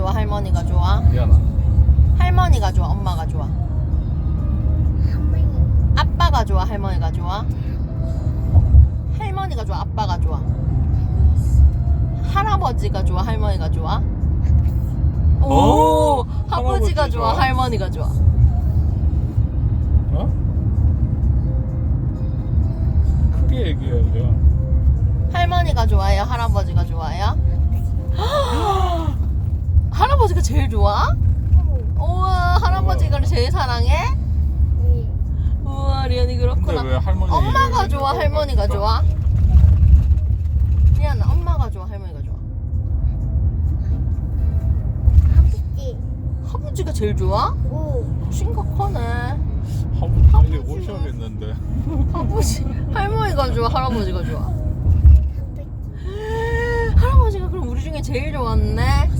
좋아? 할머니가 좋아? 미안하. 할머니가 좋아? 엄마가 좋아. 아빠가 좋아? 할머니가 좋아? 할머니가 좋아? 아빠가 좋아? 할아버지가 좋아? 할머니가 좋아? 오 오, 아버지가 할아버지 좋아 좋아. 할머니가 좋아? 어? 크게 얘기해야죠. 할머니가 좋아해요? 할아버지가 좋아해요 제일 좋아 우와 할아버지가 제일 사랑해 우와 리안이 그렇구나 근데 왜 할머니 엄마가 얘기를 좋아 해주니까 할머니가? 좋아 리안아 엄마가 좋아 할머니가 좋아 아버지. 아버지가 제일 좋아? 오. 심각하네 할머니 빨리 오셔야겠는데. 아버지 할머니가 좋아 할아버지가 좋아 아버지. 할아버지가 그럼 우리 중에 제일 좋았네